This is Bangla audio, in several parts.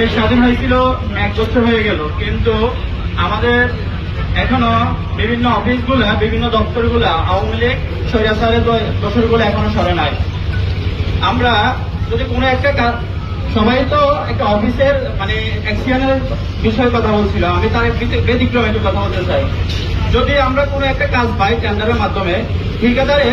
দেশ স্বাধীন হয়েছিল, এক বছর হয়ে গেল। কিন্তু আমাদের এখনও বিভিন্ন অফিসগুলা, বিভিন্ন দপ্তরগুলা, আওয়ামী লীগ স্বৈরাচারের দোষরগুলো এখনও সরে নাই। আমরা যদি কোনো একটা সবাই তো একটা অফিসের মানে অ্যাকশনের বিষয়ে কথা বলছিল, আমি তার ব্যতি- ব্যতিক্রমে একটু কথা বলতে চাই। যদি আমরা কোনো একটা কাজ পাই টেন্ডারের মাধ্যমে, ঠিকাদারে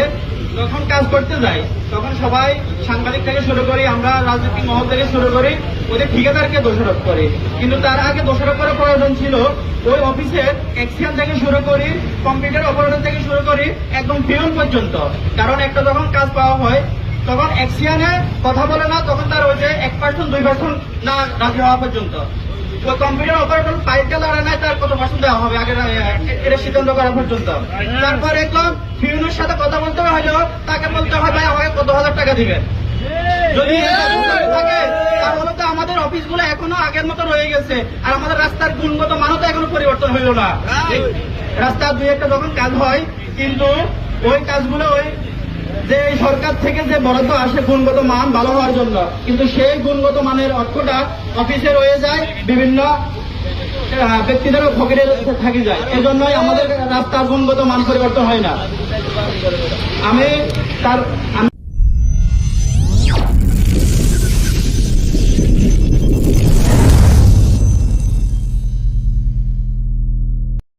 যখন কাজ করতে যাই তখন সবাই সাংবাদিক থেকে শুরু করি, আমরা রাজনৈতিক মহল থেকে শুরু করি ওদের ঠিকাদারকে দোষারোপ করি। কিন্তু তার আগে দোষারোপ করার প্রয়োজন ছিল ওই অফিসের অ্যাকশন থেকে শুরু করি কম্পিউটার অপারেটর থেকে শুরু করি একদম পিয়ন পর্যন্ত। কারণ একটা যখন কাজ পাওয়া হয় তখন অ্যাক্সিয়ানে কথা বলে না তখন তার ওই যে এক পার্সেন্ট দুই পার্সেন্ট না রাজি হওয়া পর্যন্ত। ওই কম্পিউটার অপারেটর পাইতে লড়ে নাই তার কত পার্সেন্ট দেওয়া হবে? আগে এটা সিদ্ধান্ত করা পর্যন্ত। তারপরে একদম ফিউনের সাথে কথা বলতে হলেও তাকে বলতে হয় ভাই আমাকে কত হাজার টাকা দিবেন? যদি থাকে তাহলে তো আমাদের অফিসগুলো এখনও আগের মতো রয়ে গেছে। আর আমাদের রাস্তার গুণগত মানও তো এখনও পরিবর্তন হইল না। রাস্তার দুই একটা যখন কাজ হয় কিন্তু ওই কাজগুলো ওই যে সরকার থেকে যে বরাদ্দ আসে গুণগত মান ভালো হওয়ার জন্য। কিন্তু সেই গুণগত মানের অর্থটা অফিসে রয়ে যায় বিভিন্ন আহ, ব্যক্তিদেরও ফকিরের থাকি যায়। এই জন্যই আমাদের রাস্তার গুণগত মান পরিবর্তন হয় না। আমি তার আমি